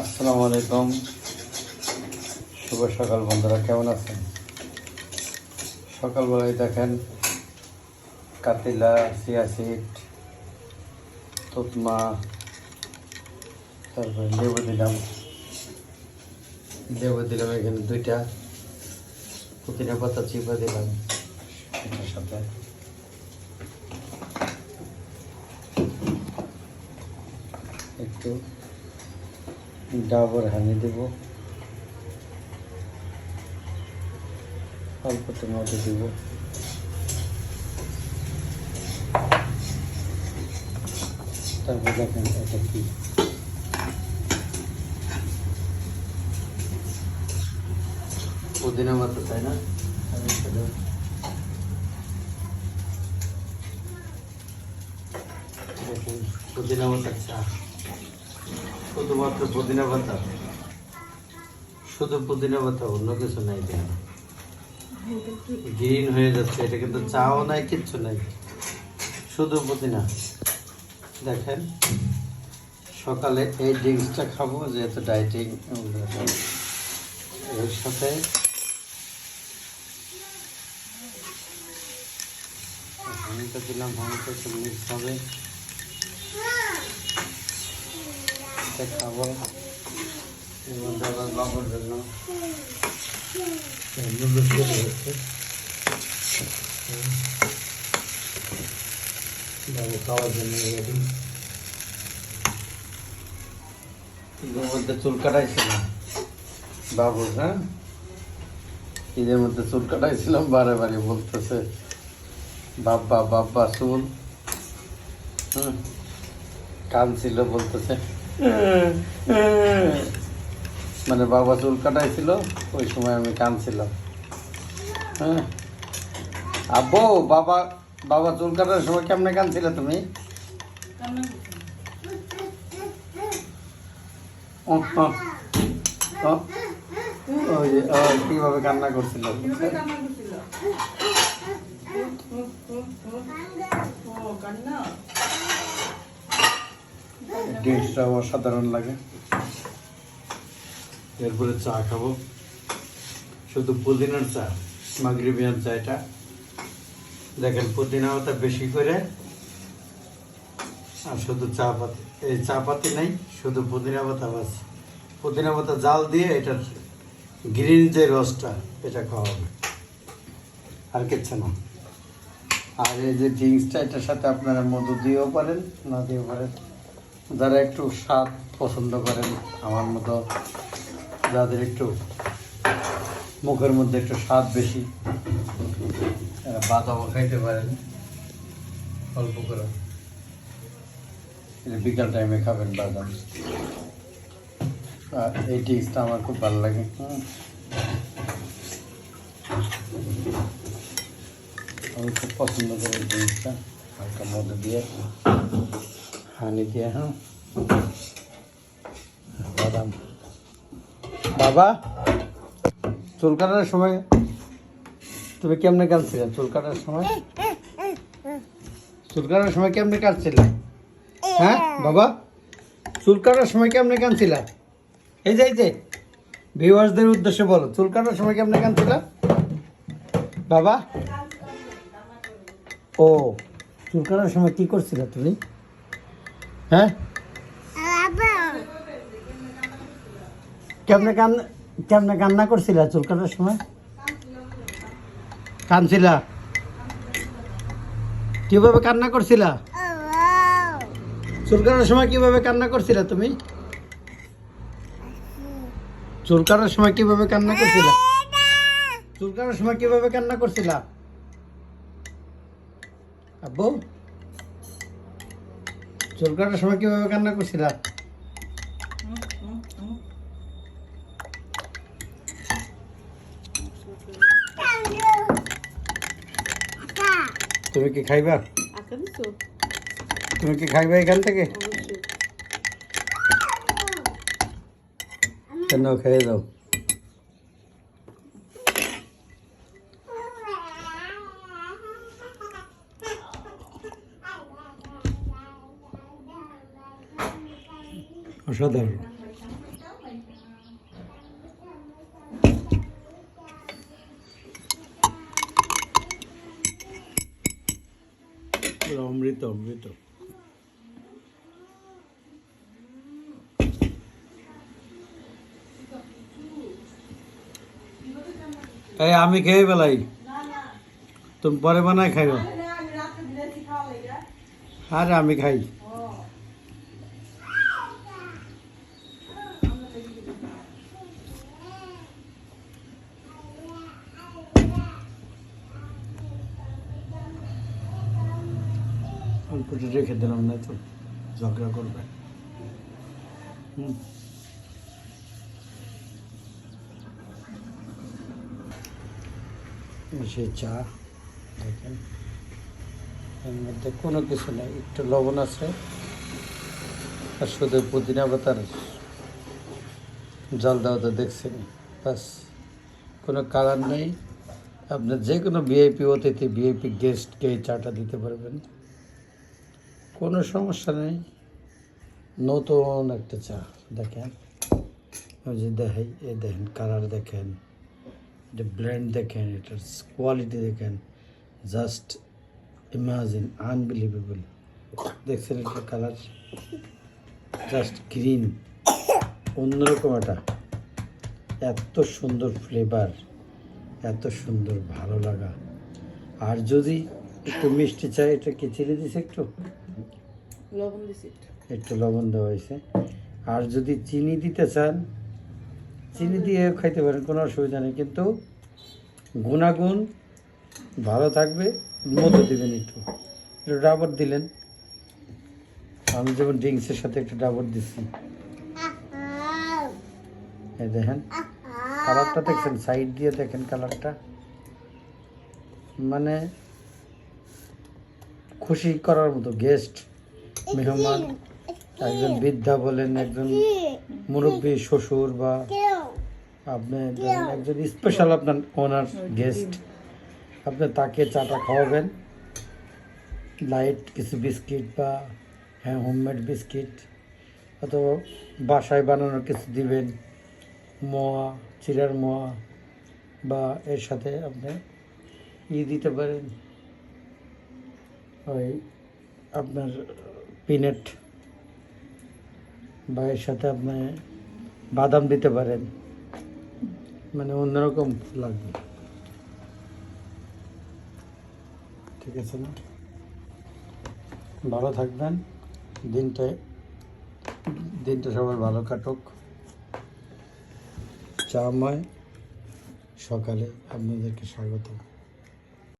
আসসালামু আলাইকুম। শুভ সকাল বন্ধুরা, কেমন আছেন? সকালবেলায় দেখেন কাতিলা সিয়াসিড তুতমা, তারপরে লেবু দিলাম। লেবু দিলাম এখানে দুইটা। পুদিনা পাতা চিপা দিলাম সাথে। একটু ডাবর হানি দেব অল্প টমেটো দিব তারপর দেখেন এটা কি পুদিনা মতো তাই না আমি সেটা দেখুন পুদিনা মতো চা শুধুমাত্র পুদিনা পাতা? শুধু পুদিনা পাতা, অন্য কিছু নাই কেন গ্রিন হয়ে যাচ্ছে, এটা কিন্তু চাও নাই, কিচ্ছু নাই। শুধু পুদিনা। দেখেন, সকালে এই ড্রিঙ্কসটা খাব, যেহেতু ডাইটিং এর সাথে হানিটা দিলাম হানিটা একটু মিক্স হবে। এটা খাব এর মধ্যে বাবুর চুল কাটাইছিলাম। বাবু হ্যাঁ? মধ্যে চুল কাটাইছিলাম, বারে বারে বলতেছে, বাব্বা বাব্বা, চুল। হুম কানছিল বলতেছে মানে বাবা চুল কাটাইছিল, ওই সময় আমি কানছিলাম। হ্যাঁ। আব্বু, বাবা বাবা চুল কাটার সময় কেমনে কানছিলে তুমি? কীভাবে কান্না করছিল? ডিশটা অসাধারণ লাগে। এরপরে চা খাব। শুধু পুদিনার চা মাগরিবিয়ান চা এটা। দেখেন পুদিনা পাতা বেশি করে আর শুধু চা পাতি। এই চা পাতি নেই শুধু পুদিনা পাতা বাস। পুদিনা পাতা জাল দিয়ে এটার গ্রিন যে রসটা এটা খাওয়া হবে আর কিচ্ছু না। আর এই যে ড্রিঙ্কসটা এটার সাথে আপনারা মধু দিয়েও পারেন না দিয়েও পারেন। যারা একটু স্বাদ পছন্দ করেন, আমার মতো যাদের একটু মুখের মধ্যে একটু স্বাদ বেশি এরা বাদামও খাইতে পারেন, অল্প করে। বিকাল টাইমে খাবেন বাদাম। এই টিক্সটা আমার খুব ভালো লাগে। আমি খুব পছন্দ করি জিনিসটা হালকা মধ্যে দিয়ে। হানি দিয়ে হ্যাঁ বাদাম বাবা চুল কাটার সময় তুমি কেমনে কাটছিলে চুল কাটার সময় চুল কাটার সময় কেমনে কাটছিলে হ্যাঁ বাবা চুল কাটার সময় কেমনে কানছিলা এই যে এই যে। ভিউয়ার্সদের উদ্দেশ্যে বলো, চুল কাটার সময় কেমনে কানছিলা বাবা? ও, চুল কাটার সময় কি করছিলা তুমি? হ্যাঁ? কেমনে কান কেমনে কান্না করছিলা চুল কাটার সময়? কানছিলা? কীভাবে কান্না করছিলা? চুল কাটার সময় কীভাবে কান্না করছিলা তুমি? চুল কাটার সময় কীভাবে কান্না করছিলা? চুল কাটার সময় কীভাবে কান্না করছিলা? আব্বু? চুল কাটার সময় কীভাবে কান্না করছিলা তুমি কি খাইবা? তুমি কি খাইবা এখান থেকে? কেন খেয়ে দাও অসাধারণ অমৃত অমৃত। এই আমি খেয়ে বেলাই তুমি পরে বানায় খাই আরে আমি খাই। অল্পটা রেখে দিলাম না তো? ঝগড়া করবে। হুম। সে চা, দেখেন। এর মধ্যে কোনো কিছু নেই, একটু লবণ আছে আর শুধু পুদিনা পাতার জল দেওয়া তো দেখছেন। বাস, কোনো কালার নেই। আপনার যে কোনো ভিআইপি অতিথি ভিআইপি গেস্টকে চাটা দিতে পারবেন। কোনো সমস্যা নেই। নতুন একটা চা, দেখেন। ওই যে দেখাই, এ দেখেন কালার দেখেন, এটা ব্র্যান্ড দেখেন, এটার কোয়ালিটি দেখেন। Just imagine, unbelievable. দেখছেন এটা কালার? Just green. অন্যরকম এটা। এত সুন্দর ফ্লেভার, এত সুন্দর, ভালো লাগা। আর যদি একটু মিষ্টি চাই, এটা কি দিছে একটু? লবণ দিছি একটু। লবণ দেওয়া হয়েছে। আর যদি চিনি দিতে চান চিনি দিয়ে খাইতে পারেন কোনো অসুবিধা নেই। কিন্তু গুণাগুণ ভালো থাকবে মধু দেবেন একটু। একটু ডাবর দিলেন। আমি যেমন ড্রিঙ্কসের সাথে একটু ডাবর দিচ্ছি। এই দেখেন কালারটা দেখছেন? সাইড দিয়ে দেখেন কালারটা। মানে খুশি করার মতো গেস্ট মেহমান, একজন বৃদ্ধা বলেন, একজন মুরব্বী, শ্বশুর বা আপনি একজন স্পেশাল আপনার ওনার গেস্ট আপনি তাকে চাটা খাওয়াবেন। লাইট কিছু বিস্কিট বা হ্যাঁ হোমমেড বিস্কিট অথবা বাসায় বানানোর কিছু দিবেন, মোয়া চিরার মোয়া বা এর সাথে আপনি ই দিতে পারেন। ওই আপনার পিনেট বা এর সাথে আপনি বাদাম দিতে পারেন। মানে অন্যরকম লাগবে। ঠিক আছে না? ভালো থাকবেন। দিনটায় দিনটা সবার ভালো কাটুক। চাময় সকালে আপনাদেরকে স্বাগত।